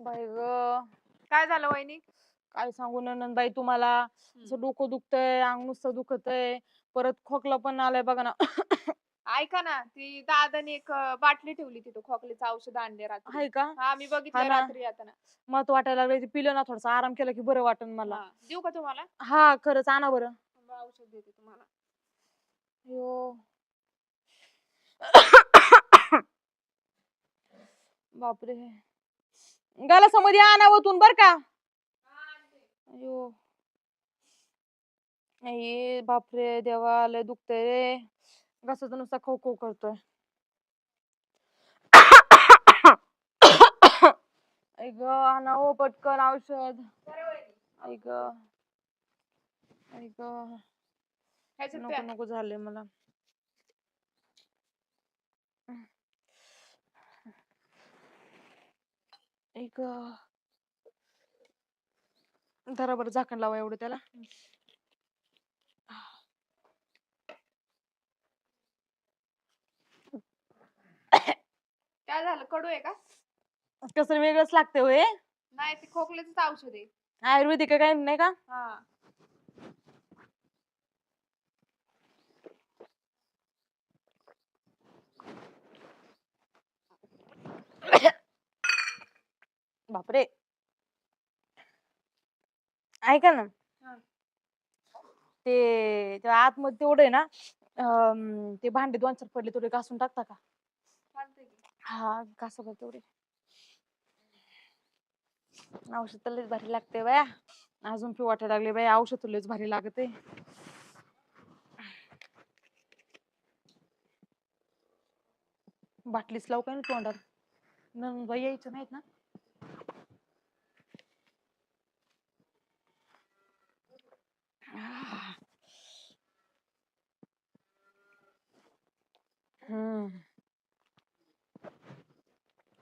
बाई ग. काय झालं वहिनी? काय सांगू नंदबाई तुम्हाला? असं डोकं दुखतंय अंग नुसतं दुखतंय. परत खोकला पण आलाय बघा ना. ऐका ना ती दादाने एक अं, बाटली ठेवली तिथं खोकलीचं औषध आणले रात्री. आहे का? हा मी बघितलं हा ना. रात्री येताना मत वाटायला लागलं ते पिलं ना थोडासा. आराम केला की बरं वाटन मला. हा. देऊ का तुम्हाला? हा खरंच आणा बरं. औषध देते तुम्हाला. अयो. बापरे. गाला समधी आणा वतून बर का. अयो. ये बापरे देवा लय दुखतंय रे. घसाचा नुसता खो खो करतोय. ऐक आणा ओ पटकन औषध. वहिनी. ऐक ऐक ह्याच्यात नको. नको झाले मला. एक धरा बरं झाकण लावा एवढं त्याला. काय झालं? कडू आहे का? कसं वेगळंच लागते होय. नाही ते खोकल्याच औषध आहे. आयुर्वेदिक आहे काय? नाही का? हा. बापरे! ऐका ना. ते त्या आतमध्ये तेवढं ना अं, ते भांडे दोन चार पडले तेवढे घासून टाकता का. हा घासा बरं तेवढे. औषध तर लयच भारी लागते बाया. अजून पिऊ वाटायला लागले बाया औषध तर लयच भारी लागते बाटलीच लावू काय ना तोंडात? नंदबाई यायचं नाहीत ना?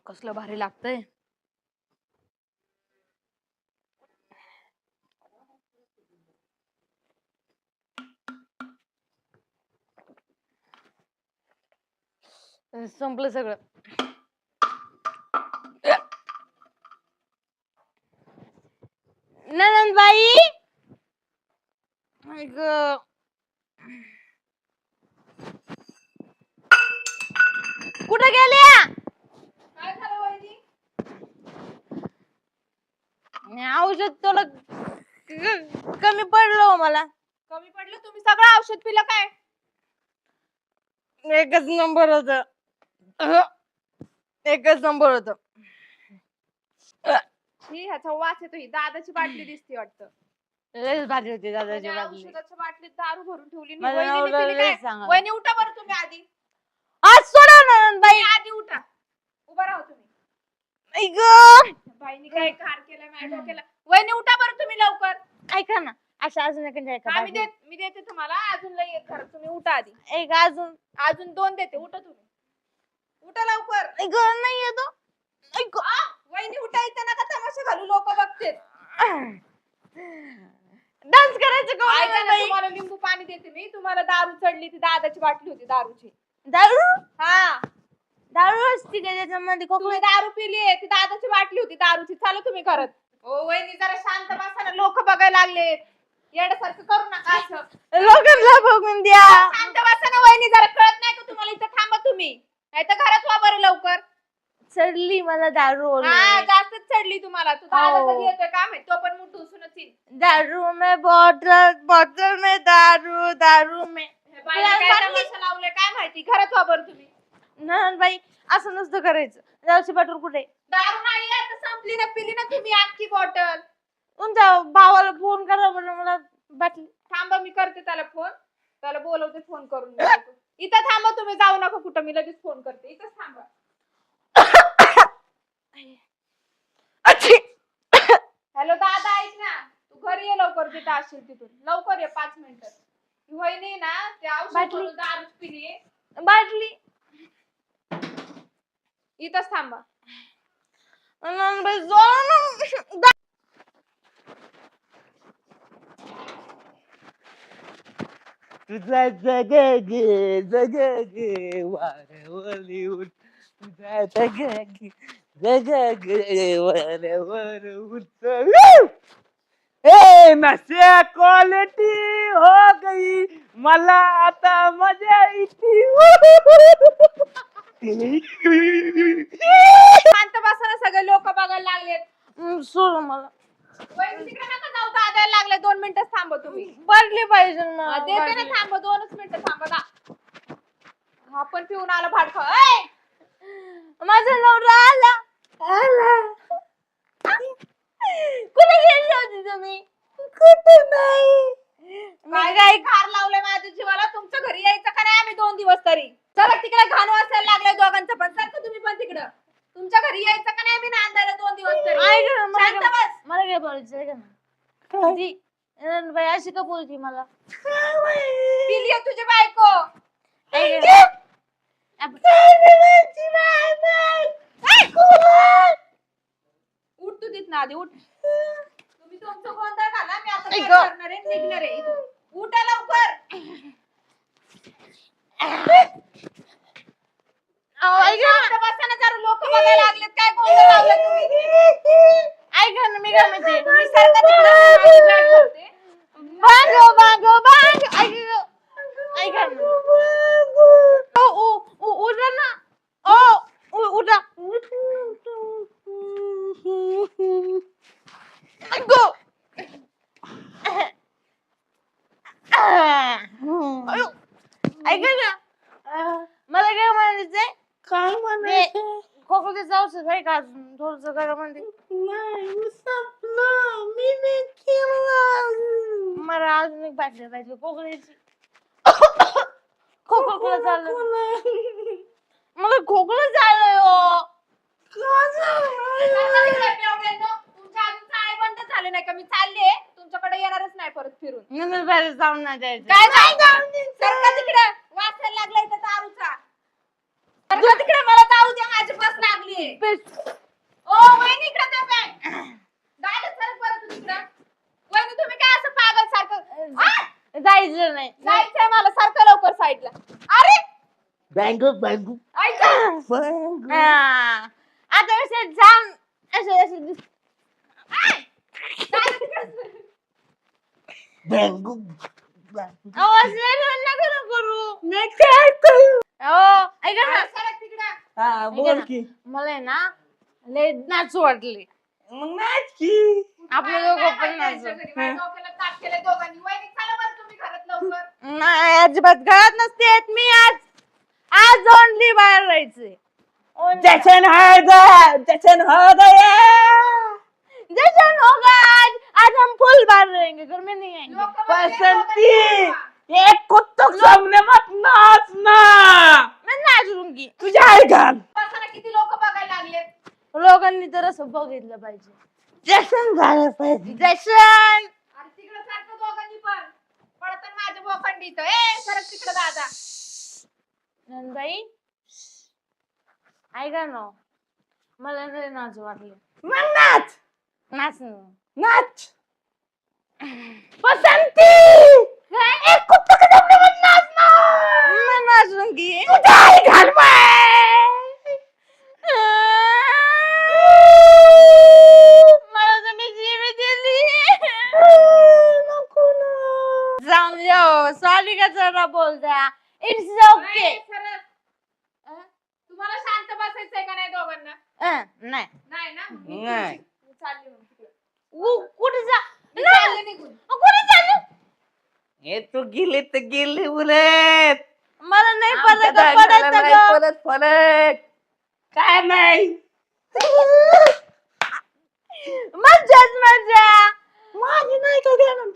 कसलं भारी लागतंय. संपलं सगळं. नंदबाई ग. कुठं गेल्या काय झालं वहिनी औषध थोडं क- कमी पडलं हो मला. कमी पडलं? तुम्ही सगळं औषध पिलं काय? एकच नंबर होत. एकच नंबर होत. ही ह्याचा वास येतो ही दादाची बाटली दिसते वाटतं. लयच भारी होती दादाची औषधाच्या बाटलीत दारू भरून ठेवली. आणि माझं वहिनीने नाव पिली लयच काय? सांगा. वहिनी उठा बरं तुम्ही आधी. आज सोडा ना आधी उठा. उभा राहा तुम्ही. बाईनी काय खार केलाय माझ्या डोक्याला? वहिनी उठा बरं तुम्ही लवकर. ऐका ना असं अजून एक ऐका मी. देत मी देते तुम्हाला. अजून लई एक खरं तुम्ही उठा आधी. एक अजून. अजून दोन देते उठा तुम्ही. उठा लवकर. ऐक नाही येतो. ऐक. आ, वहिनी उठा इथं नका तमाशा घालू लोक बघते डान्स करायचं का ना, नंदबाई? तुम्हाला लिंबू पाणी देते मी. तुम्हाला दारू चढली ती दादाची बाटली होती दारूची. दारू? हा. दारू असती का त्याच्यामध्ये? तुम्ही दारू पिली ती दादाची बाटली होती दारूची. चला तुम्ही करत ओ वहिनी जरा शांत बसा ना. लोक बघायला लागले. येण्यासारखं करू नका असं. लोकांना बघून द्या. शांत बसा ना वहिनी. जरा कळत नाही का तुम्हाला? इथं थांबा तुम्ही. नाही तर घरात वा बरं लवकर. चढली मला दारू हा जास्तच चढली तुम्हाला. तू दादा हो. कधी येतोय काय माहीत तो पण मुठ उसूनच येईल. दारू में बॉटल बॉटल में दारू दारू में. काय तमाशा लावलाय? काय माहिती? घरात वा बरं तुम्ही. बाई असं नसतं करायचं. जाऊची बॉटल कुठे? दारू नाही आता संपली ना पिली ना तुम्ही अख्खी बॉटल तुमच्या भावाला फोन करा बरं मला बाटली. थांबा मी करते त्याला फोन त्याला बोलवते फोन करून. इथं थांबा तुम्ही जाऊ नका कुठं मी लगेच फोन करते. इथंच थांबा. अच्छी. हॅलो दादा ऐक ना. तू घरी ये लवकर जिथं असशील तिथून. लवकर ये पाच मिनिटात ही वहिनी ना ते औषध बाटली. दारू पिली बाटली. इथंच थांबा. तुझा जग गे जग गे वारवली उठ. तुझा जग गे वर उंच ए नशा क्वालिटी हो गई. मला आता मजा येते. शांत बसा ना सगळे लोक बघायला लागलेत. सोड मला. वहिनी तिकडे नका जाऊ दादायला लागले दोन मिनिटं थांबा तुम्ही. पडली पाहिजे हा, मला, देते ना. थांबा दोनच मिनिटं थांबा ना हा पण पिऊन आला भाडखा! माझा नवरा आला. आला. कुठे गेली होती तुम्ही? कुठे नाही. काय काय खार लावलंय माझ्या जीवाला? तुमच्या घरी यायचं का नाही आम्ही दोन दिवस तरी? चला तिकडे घाण वाचायला लागले दोघांचं पण. सारखं तुम्ही पण तिकडं? तुमच्या घरी यायचं का नाही? आम्ही नांदायला दोन दिवस तरी. ऐक ना, मला बस. काय बोलायचं आहे का ना ती बाई अशी का बोलती मला? पिली आहे तुझी बायको. ऐक ना. आप- उठ तू तिथनं आधी उठ. तुम्ही तुमचं गोंधळ घाला मी आता ऐक. करणार आहे निघणार आहे इथून. उठा लवकर अहो, ऐक ना. शांत बसा ना जरा लोक बघायला लागलेत काय गोंधळ लावला तुम्ही ऐक ना मी काय म्हणते तुम्ही सारखं तिकडं माझी बॅग भरते. बांगो बांगो ऐक ना. ऐक ना ओ उ उ ना ओ उठा गो अयो, ऐका ना मला काय म्हणायचंय काय म्हणायचं खोकल्याचं औषध आहे का अजून थोडस घरामध्ये? मला अजून एक बाटली पाहिजे खोकल्याची. खोकला चाललं मला खोकलं झालंय हो. झाले नाही का? मी चालले. तुमच्याकडे येणारच नाही परत फिरून. नंतर बाहेर जाऊन नाही जायचं. काय नाही सारखं तिकडे वाचायला लागलाय तर दारूचा सारखं तिकडे मला जाऊ द्या माझी ओ वहिनी इकडे दादा वहिनी तुम्ही काय असं पागल सारखं? आ! जायचं नाही. जायचंय मला सारखं लवकर साईडला. अरे! बँगो बँगो ऐका बँगो हा. आता असं जाम असं असं दिस- दादा तिकडं. बँगो अहो, असं नाही नका करू अहो, ऐका ना. सरक तिकडं. हा ऐका बोल ना. की. मला आहे ना लय नाच वाटली. मग नाच की. आपलं काय- दोघं काय पण माहिती नाचू यांच्या घरी? माझ्या डोक्याला ताप केलंय दोघांनी. वहिनी, चला बरं तुम्ही घरात लवकर. नाही अजिबात घरात नसते मी आज. आज ओनली बाहेर राहायचे जशन हळद जशन हळद जशन होगा आज. आज हम फुल बाहर रहेंगे घर में नहीं आएंगे. लोकं म्हणते बसंती दोघांनी. एक कुत्तक सामने मत नाच ना मैं नाच लूंगी तुझ्या आई घाल बसा ना, किती लोक बघायला लागले लोकांनी तर असं बघितलं पाहिजे. जशन झालं पाहिजे. जशन! आणि तिकडे सारखं दोघांनी पण. पडतं माझ्या बोखंडीत ए सरक तिकडे दादा. नंदबाई ऐका ना. मला लय नाच वाटले. मग नाच. नाच ना. नाच. बसंती एक कुत्तक सामने मत नाच ना घाल बाय. मला तुम्ही जीव दिली जाओ सॉरी का जरा बोलता इट्स ओके सरक. अं? तुम्हाला शांत बसायचंय का नाही दोघांना नाही नाही ना मी नाही. मी चालली मग तिकडे. कु- कुठे जा मी नाही. चालले निघून कुठे चालू हे तू गेली तर गेली उलट मला नाही आमच्या पडत ग. परत परत काय नाही. मज्जाच मजा माझी नाही का देणार